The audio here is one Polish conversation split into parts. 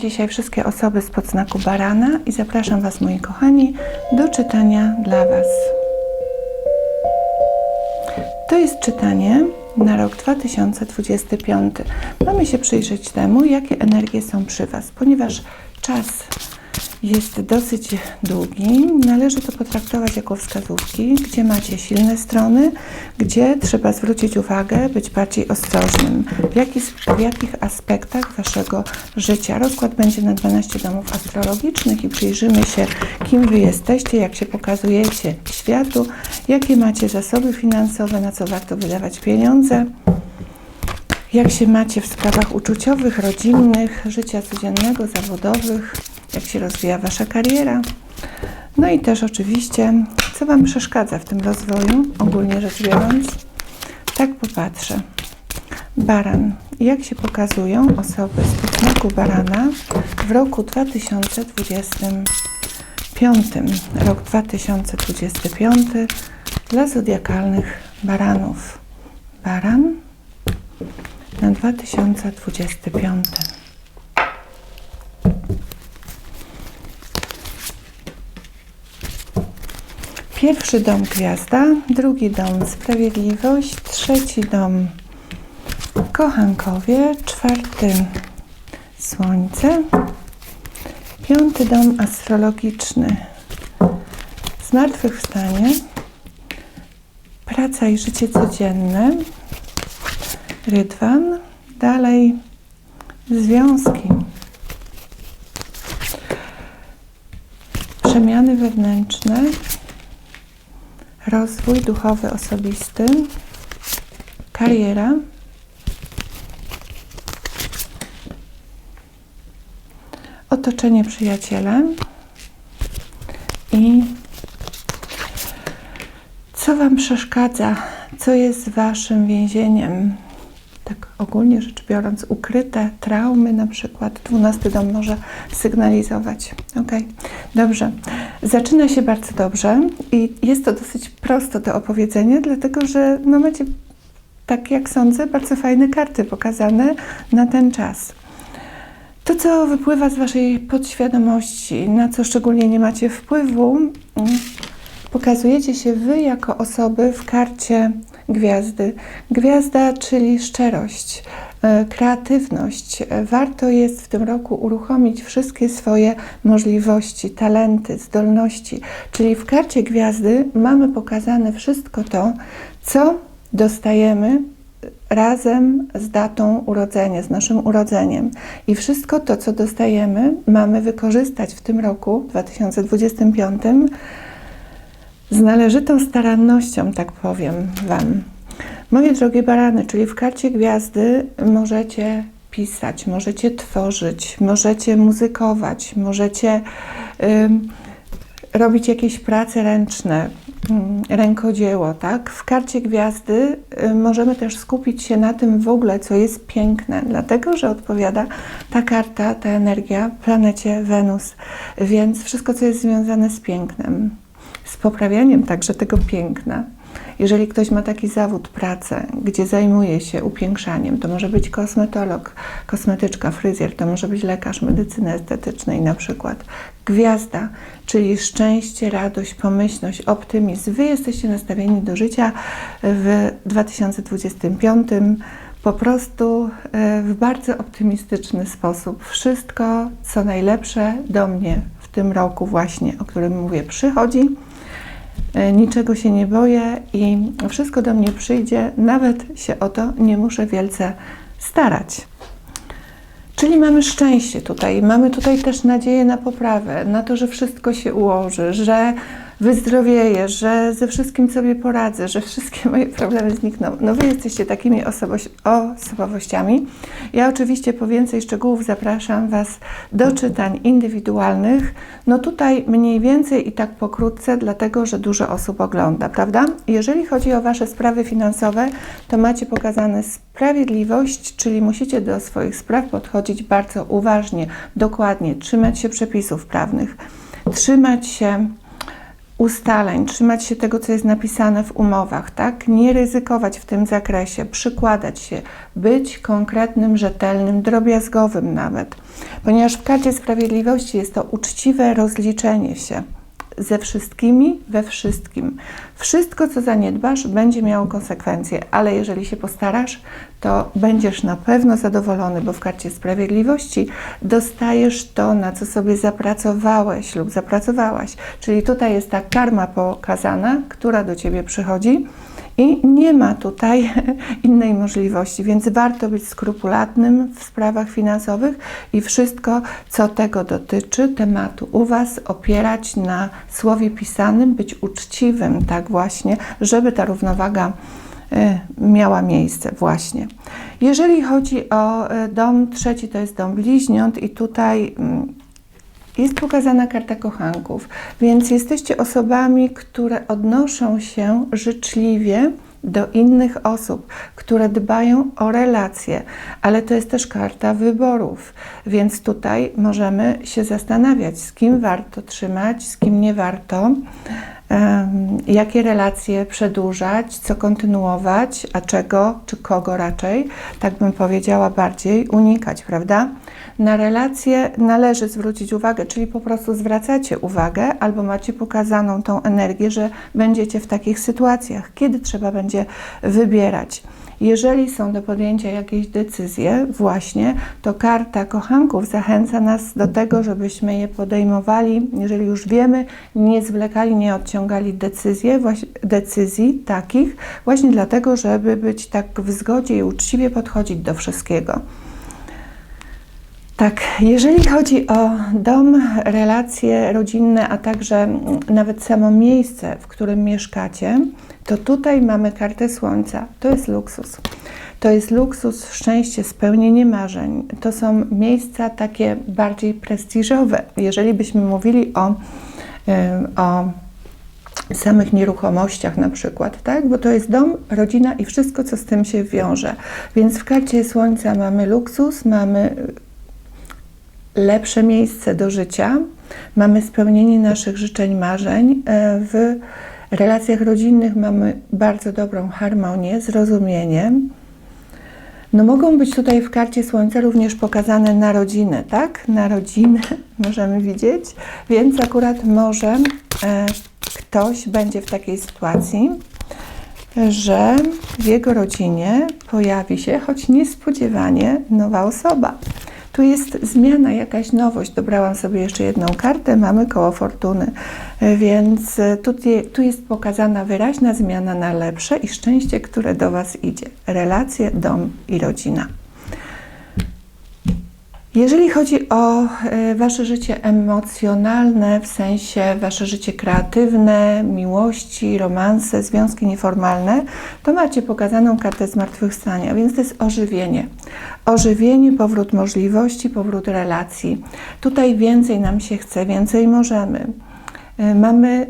dzisiaj wszystkie osoby z podznaku barana i zapraszam Was, moi kochani, do czytania dla Was. To jest czytanie na rok 2025. Mamy się przyjrzeć temu, jakie energie są przy Was, ponieważ czas jest dosyć długi. Należy to potraktować jako wskazówki, gdzie macie silne strony, gdzie trzeba zwrócić uwagę, być bardziej ostrożnym. W, jaki, w jakich aspektach Waszego życia. Rozkład będzie na 12 domów astrologicznych i przyjrzymy się, kim Wy jesteście, jak się pokazujecie światu, jakie macie zasoby finansowe, na co warto wydawać pieniądze jak się macie w sprawach uczuciowych, rodzinnych, życia codziennego, zawodowych, jak się rozwija Wasza kariera. No i też oczywiście, co Wam przeszkadza w tym rozwoju, ogólnie rzecz biorąc. Tak popatrzę. Baran. Jak się pokazują osoby z podznaku barana w roku 2025? Rok 2025 dla zodiakalnych baranów. Baran na 2025. Pierwszy dom gwiazda, drugi dom sprawiedliwość, trzeci dom kochankowie, czwarty słońce, piąty dom astrologiczny. Zmartwychwstanie, praca i życie codzienne, rydwan, dalej związki, przemiany wewnętrzne, rozwój duchowy, osobisty, kariera, otoczenie przyjaciele i co Wam przeszkadza, co jest Waszym więzieniem, tak ogólnie rzecz biorąc, ukryte traumy, na przykład 12 dom może sygnalizować. Ok, dobrze. Zaczyna się bardzo dobrze i jest to dosyć prosto to opowiedzenie, dlatego że no macie, tak jak sądzę, bardzo fajne karty pokazane na ten czas. To, co wypływa z Waszej podświadomości, na co szczególnie nie macie wpływu, mm, pokazujecie się Wy jako osoby w karcie gwiazdy. Gwiazda, czyli szczerość, e, kreatywność. Warto jest w tym roku uruchomić wszystkie swoje możliwości, talenty, zdolności. Czyli w karcie gwiazdy mamy pokazane wszystko to, co dostajemy razem z datą urodzenia, z naszym urodzeniem. I wszystko to, co dostajemy, mamy wykorzystać w tym roku 2025 z należytą starannością, tak powiem Wam. Moje drogie barany, czyli w karcie gwiazdy możecie pisać, możecie tworzyć, możecie muzykować, możecie robić jakieś prace ręczne, rękodzieło, tak? W karcie gwiazdy możemy też skupić się na tym w ogóle, co jest piękne, dlatego że odpowiada ta karta, ta energia planecie Wenus, więc wszystko, co jest związane z pięknem z poprawianiem także tego piękna. Jeżeli ktoś ma taki zawód, pracę, gdzie zajmuje się upiększaniem, to może być kosmetolog, kosmetyczka, fryzjer, to może być lekarz medycyny estetycznej na przykład. Gwiazda, czyli szczęście, radość, pomyślność, optymizm. Wy jesteście nastawieni do życia w 2025 po prostu e, w bardzo optymistyczny sposób. Wszystko, co najlepsze do mnie w tym roku właśnie, o którym mówię, przychodzi niczego się nie boję i wszystko do mnie przyjdzie, nawet się o to nie muszę wielce starać. Czyli mamy szczęście tutaj, mamy tutaj też nadzieję na poprawę, na to, że wszystko się ułoży, że wyzdrowieję, że ze wszystkim sobie poradzę, że wszystkie moje problemy znikną. No wy jesteście takimi osobowościami. Ja oczywiście po więcej szczegółów zapraszam Was do czytań indywidualnych. No tutaj mniej więcej i tak pokrótce, dlatego że dużo osób ogląda, prawda? Jeżeli chodzi o Wasze sprawy finansowe, to macie pokazane sprawiedliwość, czyli musicie do swoich spraw podchodzić bardzo uważnie, dokładnie, trzymać się przepisów prawnych, trzymać się ustaleń, trzymać się tego, co jest napisane w umowach, tak? Nie ryzykować w tym zakresie, przykładać się, być konkretnym, rzetelnym, drobiazgowym nawet. Ponieważ w karcie sprawiedliwości jest to uczciwe rozliczenie się ze wszystkimi we wszystkim. Wszystko, co zaniedbasz, będzie miało konsekwencje, ale jeżeli się postarasz, to będziesz na pewno zadowolony, bo w karcie sprawiedliwości dostajesz to, na co sobie zapracowałeś lub zapracowałaś. Czyli tutaj jest ta karma pokazana, która do ciebie przychodzi. I nie ma tutaj innej możliwości, więc warto być skrupulatnym w sprawach finansowych i wszystko, co tego dotyczy, tematu u Was, opierać na słowie pisanym, być uczciwym, tak właśnie, żeby ta równowaga y, miała miejsce właśnie. Jeżeli chodzi o y, dom trzeci, to jest dom bliźniąt i tutaj mm, jest pokazana karta kochanków, więc jesteście osobami, które odnoszą się życzliwie do innych osób, które dbają o relacje, ale to jest też karta wyborów, więc tutaj możemy się zastanawiać, z kim warto trzymać, z kim nie warto jakie relacje przedłużać, co kontynuować, a czego, czy kogo raczej, tak bym powiedziała, bardziej unikać, prawda? Na relacje należy zwrócić uwagę, czyli po prostu zwracacie uwagę albo macie pokazaną tą energię, że będziecie w takich sytuacjach, kiedy trzeba będzie wybierać. Jeżeli są do podjęcia jakieś decyzje, właśnie, to karta kochanków zachęca nas do tego, żebyśmy je podejmowali, jeżeli już wiemy, nie zwlekali, nie odciągali decyzje, decyzji takich, właśnie dlatego, żeby być tak w zgodzie i uczciwie podchodzić do wszystkiego. Tak, jeżeli chodzi o dom, relacje rodzinne, a także nawet samo miejsce, w którym mieszkacie, to tutaj mamy kartę Słońca. To jest luksus. To jest luksus, szczęście, spełnienie marzeń. To są miejsca takie bardziej prestiżowe. Jeżeli byśmy mówili o, o samych nieruchomościach na przykład, tak? Bo to jest dom, rodzina i wszystko, co z tym się wiąże. Więc w karcie Słońca mamy luksus, mamy lepsze miejsce do życia, mamy spełnienie naszych życzeń, marzeń. E, w relacjach rodzinnych mamy bardzo dobrą harmonię, zrozumienie. No mogą być tutaj w karcie Słońca również pokazane narodziny, tak? Narodziny możemy widzieć, więc akurat może e, ktoś będzie w takiej sytuacji, że w jego rodzinie pojawi się, choć niespodziewanie, nowa osoba. Tu jest zmiana, jakaś nowość. Dobrałam sobie jeszcze jedną kartę, mamy koło fortuny, więc tu, tu jest pokazana wyraźna zmiana na lepsze i szczęście, które do Was idzie. Relacje, dom i rodzina. Jeżeli chodzi o e, Wasze życie emocjonalne, w sensie Wasze życie kreatywne, miłości, romanse, związki nieformalne, to macie pokazaną kartę zmartwychwstania, więc to jest ożywienie. Ożywienie, powrót możliwości, powrót relacji. Tutaj więcej nam się chce, więcej możemy. E, mamy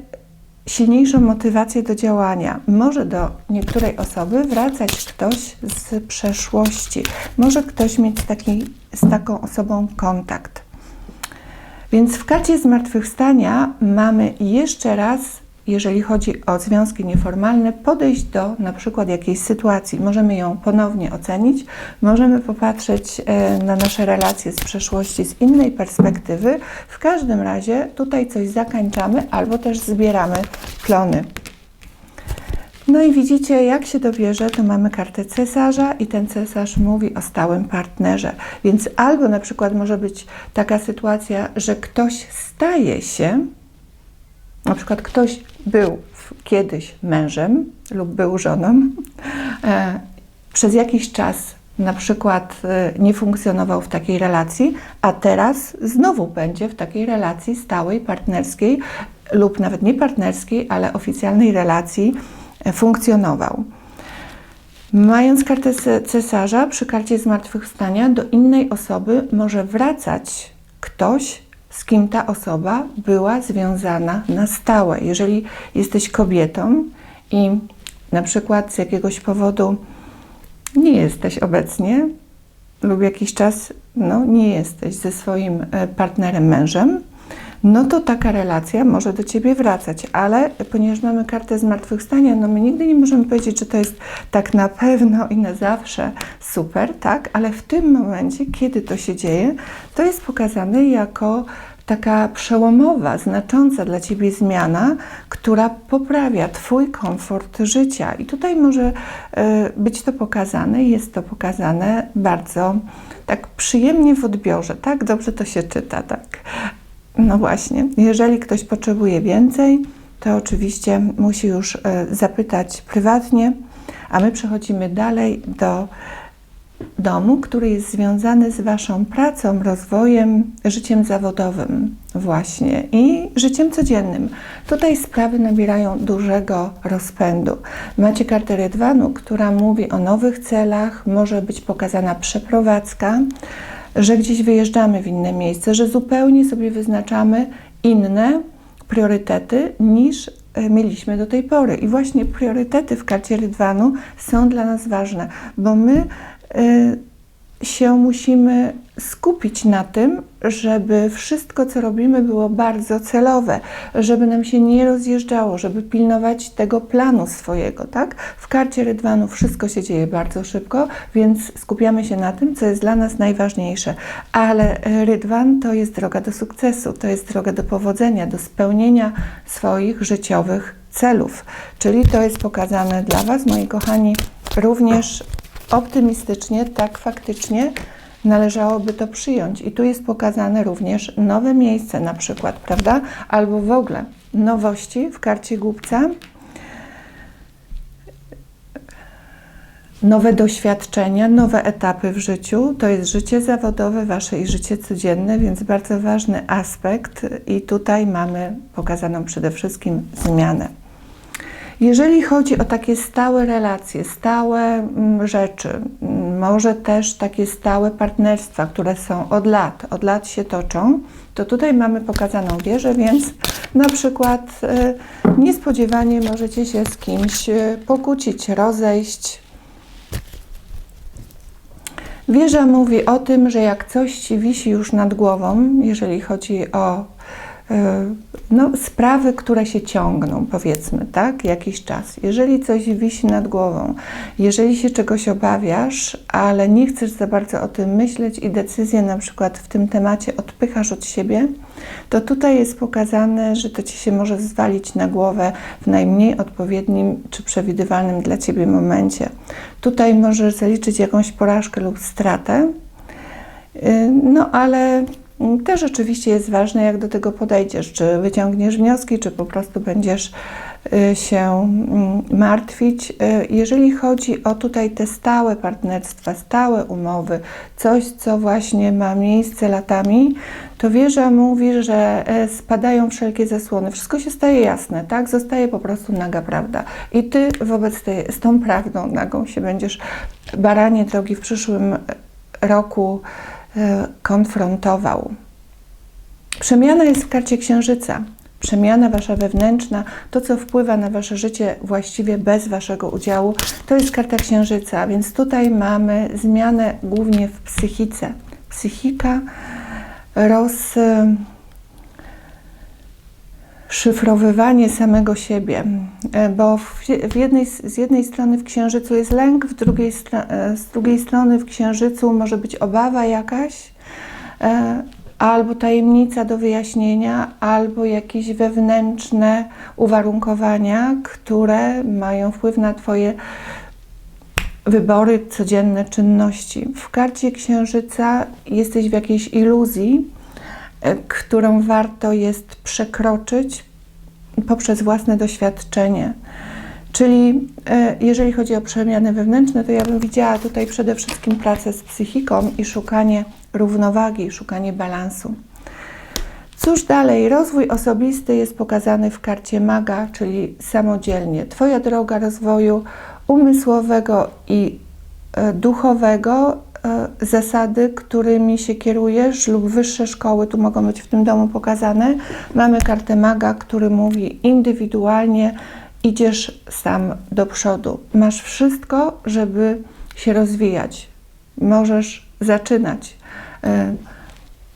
silniejszą motywację do działania. Może do niektórej osoby wracać ktoś z przeszłości. Może ktoś mieć taki, z taką osobą kontakt. Więc w karcie zmartwychwstania mamy jeszcze raz jeżeli chodzi o związki nieformalne, podejść do na przykład jakiejś sytuacji. Możemy ją ponownie ocenić, możemy popatrzeć e, na nasze relacje z przeszłości z innej perspektywy. W każdym razie tutaj coś zakańczamy albo też zbieramy plony. No i widzicie, jak się dobierze, to mamy kartę cesarza i ten cesarz mówi o stałym partnerze. Więc albo na przykład może być taka sytuacja, że ktoś staje się na przykład ktoś był kiedyś mężem lub był żoną, e, przez jakiś czas na przykład e, nie funkcjonował w takiej relacji, a teraz znowu będzie w takiej relacji stałej, partnerskiej lub nawet nie partnerskiej, ale oficjalnej relacji e, funkcjonował. Mając kartę cesarza, przy karcie zmartwychwstania do innej osoby może wracać ktoś, z kim ta osoba była związana na stałe. Jeżeli jesteś kobietą i na przykład z jakiegoś powodu nie jesteś obecnie lub jakiś czas no, nie jesteś ze swoim e, partnerem, mężem, no to taka relacja może do Ciebie wracać, ale ponieważ mamy kartę zmartwychwstania, no my nigdy nie możemy powiedzieć, że to jest tak na pewno i na zawsze super, tak? Ale w tym momencie, kiedy to się dzieje, to jest pokazane jako taka przełomowa, znacząca dla Ciebie zmiana, która poprawia Twój komfort życia. I tutaj może e, być to pokazane, jest to pokazane bardzo tak przyjemnie w odbiorze, tak? Dobrze to się czyta, tak? No właśnie, jeżeli ktoś potrzebuje więcej, to oczywiście musi już e, zapytać prywatnie, a my przechodzimy dalej do domu, który jest związany z Waszą pracą, rozwojem, życiem zawodowym właśnie i życiem codziennym. Tutaj sprawy nabierają dużego rozpędu. Macie kartę Rydwanu, która mówi o nowych celach, może być pokazana przeprowadzka, że gdzieś wyjeżdżamy w inne miejsce, że zupełnie sobie wyznaczamy inne priorytety niż e, mieliśmy do tej pory. I właśnie priorytety w karcie Rydwanu są dla nas ważne, bo my y, się musimy skupić na tym, żeby wszystko, co robimy, było bardzo celowe, żeby nam się nie rozjeżdżało, żeby pilnować tego planu swojego, tak? W karcie Rydwanu wszystko się dzieje bardzo szybko, więc skupiamy się na tym, co jest dla nas najważniejsze. Ale Rydwan to jest droga do sukcesu, to jest droga do powodzenia, do spełnienia swoich życiowych celów. Czyli to jest pokazane dla Was, moi kochani, również optymistycznie, tak faktycznie należałoby to przyjąć. I tu jest pokazane również nowe miejsce, na przykład, prawda? Albo w ogóle nowości w karcie głupca. Nowe doświadczenia, nowe etapy w życiu. To jest życie zawodowe wasze i życie codzienne, więc bardzo ważny aspekt. I tutaj mamy pokazaną przede wszystkim zmianę. Jeżeli chodzi o takie stałe relacje, stałe mm, rzeczy, mm, może też takie stałe partnerstwa, które są od lat, od lat się toczą, to tutaj mamy pokazaną wieżę, więc na przykład y, niespodziewanie możecie się z kimś y, pokłócić, rozejść. Wieża mówi o tym, że jak coś ci wisi już nad głową, jeżeli chodzi o no, sprawy, które się ciągną, powiedzmy, tak, jakiś czas. Jeżeli coś wisi nad głową, jeżeli się czegoś obawiasz, ale nie chcesz za bardzo o tym myśleć i decyzję na przykład w tym temacie odpychasz od siebie, to tutaj jest pokazane, że to ci się może zwalić na głowę w najmniej odpowiednim czy przewidywalnym dla ciebie momencie. Tutaj możesz zaliczyć jakąś porażkę lub stratę, e, no ale też oczywiście jest ważne, jak do tego podejdziesz, czy wyciągniesz wnioski, czy po prostu będziesz y, się mm, martwić. Y, jeżeli chodzi o tutaj te stałe partnerstwa, stałe umowy, coś, co właśnie ma miejsce latami, to wieża mówi, że e, spadają wszelkie zasłony, wszystko się staje jasne, tak? Zostaje po prostu naga prawda. I ty wobec tej, z tą prawdą nagą się będziesz, baranie drogi, w przyszłym roku konfrontował. Przemiana jest w karcie księżyca. Przemiana wasza wewnętrzna, to co wpływa na wasze życie właściwie bez waszego udziału, to jest karta księżyca, więc tutaj mamy zmianę głównie w psychice. Psychika roz szyfrowywanie samego siebie, e, bo w, w jednej, z jednej strony w księżycu jest lęk, w drugiej, e, z drugiej strony w księżycu może być obawa jakaś, e, albo tajemnica do wyjaśnienia, albo jakieś wewnętrzne uwarunkowania, które mają wpływ na Twoje wybory, codzienne czynności. W karcie księżyca jesteś w jakiejś iluzji, którą warto jest przekroczyć poprzez własne doświadczenie. Czyli e, jeżeli chodzi o przemiany wewnętrzne, to ja bym widziała tutaj przede wszystkim pracę z psychiką i szukanie równowagi, szukanie balansu. Cóż dalej? Rozwój osobisty jest pokazany w karcie maga, czyli samodzielnie. Twoja droga rozwoju umysłowego i e, duchowego E, zasady, którymi się kierujesz, lub wyższe szkoły, tu mogą być w tym domu pokazane. Mamy kartę maga, który mówi indywidualnie, idziesz sam do przodu. Masz wszystko, żeby się rozwijać. Możesz zaczynać.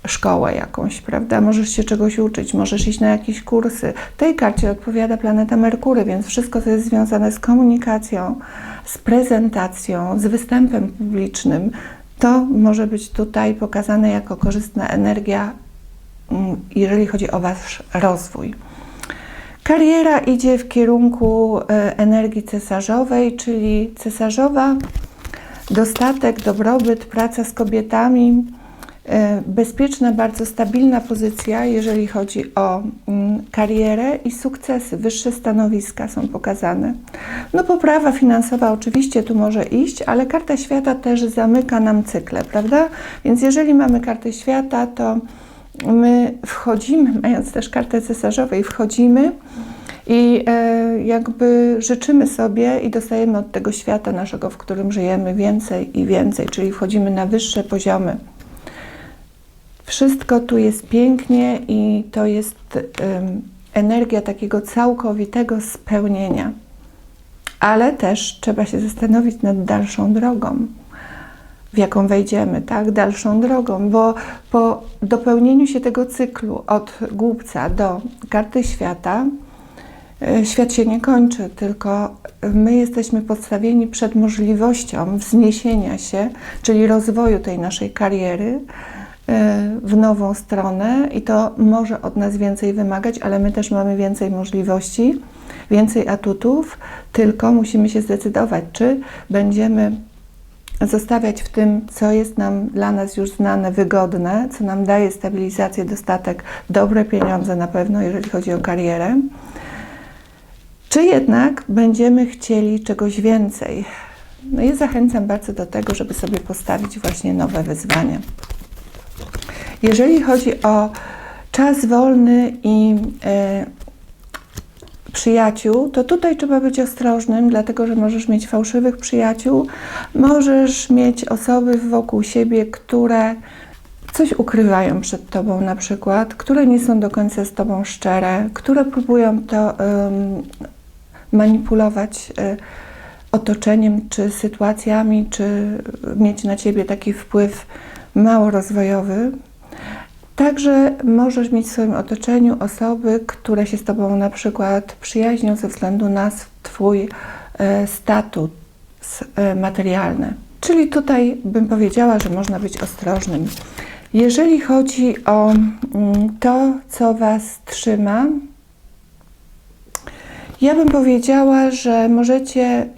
Szkołę jakąś, prawda? Możesz się czegoś uczyć, możesz iść na jakieś kursy. Tej karcie odpowiada planeta Merkury, więc wszystko, co jest związane z komunikacją, z prezentacją, z występem publicznym, to może być tutaj pokazane jako korzystna energia, mm, jeżeli chodzi o Wasz rozwój. Kariera idzie w kierunku e, energii cesarzowej, czyli cesarzowa, dostatek, dobrobyt, praca z kobietami, bezpieczna, bardzo stabilna pozycja, jeżeli chodzi o mm, karierę i sukcesy, wyższe stanowiska są pokazane. No poprawa finansowa oczywiście tu może iść, ale karta świata też zamyka nam cykle, prawda? Więc jeżeli mamy kartę świata, to my wchodzimy, mając też kartę cesarzowej, wchodzimy i e, jakby życzymy sobie i dostajemy od tego świata naszego, w którym żyjemy, więcej i więcej, czyli wchodzimy na wyższe poziomy. Wszystko tu jest pięknie i to jest energia takiego całkowitego spełnienia. Ale też trzeba się zastanowić nad dalszą drogą w jaką wejdziemy, tak, dalszą drogą, bo po dopełnieniu się tego cyklu od głupca do karty świata, e, świat się nie kończy, tylko my jesteśmy podstawieni przed możliwością wzniesienia się, czyli rozwoju tej naszej kariery w nową stronę i to może od nas więcej wymagać, ale my też mamy więcej możliwości, więcej atutów, tylko musimy się zdecydować, czy będziemy zostawiać w tym, co jest nam dla nas już znane, wygodne, co nam daje stabilizację, dostatek, dobre pieniądze na pewno, jeżeli chodzi o karierę. Czy jednak będziemy chcieli czegoś więcej? No i zachęcam bardzo do tego, żeby sobie postawić właśnie nowe wyzwania. Jeżeli chodzi o czas wolny i e, przyjaciół, to tutaj trzeba być ostrożnym, dlatego że możesz mieć fałszywych przyjaciół, możesz mieć osoby wokół siebie, które coś ukrywają przed tobą na przykład, które nie są do końca z tobą szczere, które próbują to manipulować um, otoczeniem, czy sytuacjami, czy mieć na ciebie taki wpływ mało rozwojowy. Także możesz mieć w swoim otoczeniu osoby, które się z Tobą na przykład przyjaźnią ze względu na Twój e, status e, materialny. Czyli tutaj bym powiedziała, że można być ostrożnym. Jeżeli chodzi o mm, to, co Was trzyma, ja bym powiedziała, że możecie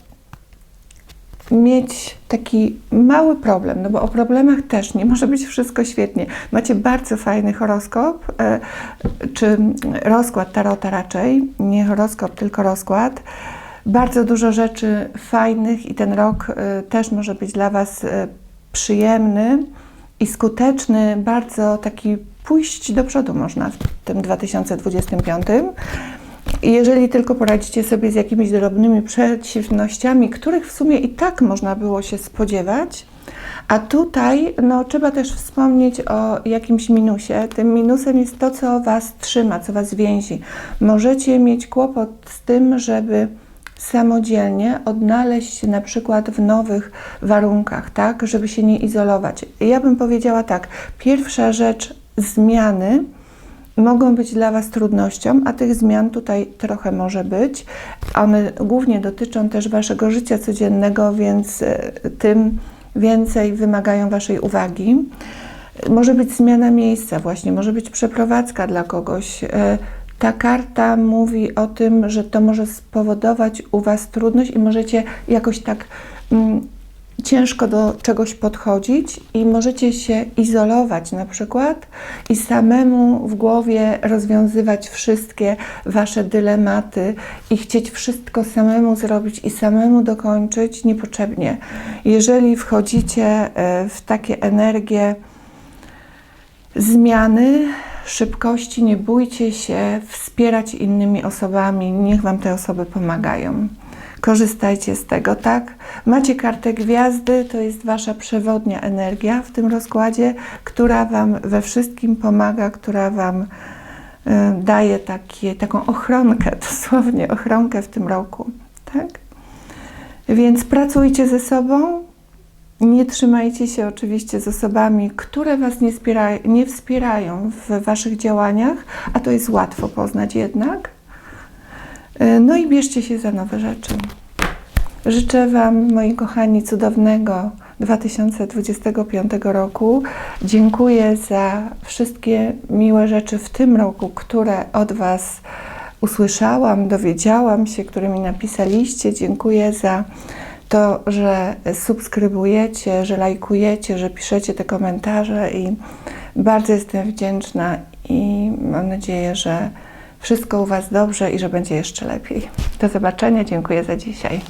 mieć taki mały problem, no bo o problemach też nie może być wszystko świetnie. Macie bardzo fajny horoskop, e, czy rozkład tarota raczej, nie horoskop, tylko rozkład. Bardzo dużo rzeczy fajnych i ten rok e, też może być dla Was e, przyjemny i skuteczny, bardzo taki pójść do przodu można w tym 2025. Jeżeli tylko poradzicie sobie z jakimiś drobnymi przeciwnościami, których w sumie i tak można było się spodziewać, a tutaj no, trzeba też wspomnieć o jakimś minusie. Tym minusem jest to, co Was trzyma, co Was więzi. Możecie mieć kłopot z tym, żeby samodzielnie odnaleźć się na przykład w nowych warunkach, tak, żeby się nie izolować. Ja bym powiedziała tak, pierwsza rzecz zmiany mogą być dla Was trudnością, a tych zmian tutaj trochę może być. One głównie dotyczą też Waszego życia codziennego, więc e, tym więcej wymagają Waszej uwagi. Może być zmiana miejsca, właśnie, może być przeprowadzka dla kogoś. E, ta karta mówi o tym, że to może spowodować u Was trudność i możecie jakoś tak mm, ciężko do czegoś podchodzić i możecie się izolować na przykład i samemu w głowie rozwiązywać wszystkie wasze dylematy i chcieć wszystko samemu zrobić i samemu dokończyć niepotrzebnie. Jeżeli wchodzicie e, w takie energie zmiany, szybkości, nie bójcie się wspierać innymi osobami, niech wam te osoby pomagają korzystajcie z tego, tak? Macie kartę gwiazdy, to jest Wasza przewodnia energia w tym rozkładzie, która Wam we wszystkim pomaga, która Wam y, daje takie, taką ochronkę, dosłownie ochronkę w tym roku, tak? Więc pracujcie ze sobą, Nie trzymajcie się oczywiście z osobami, które Was nie, nie wspierają w Waszych działaniach, a to jest łatwo poznać jednak. Y, No i bierzcie się za nowe rzeczy. Życzę Wam, moi kochani, cudownego 2025 roku. Dziękuję za wszystkie miłe rzeczy w tym roku, które od Was usłyszałam, dowiedziałam się, które mi napisaliście. Dziękuję za to, że subskrybujecie, że lajkujecie, że piszecie te komentarze i bardzo jestem wdzięczna i mam nadzieję, że wszystko u Was dobrze i że będzie jeszcze lepiej. Do zobaczenia, dziękuję za dzisiaj.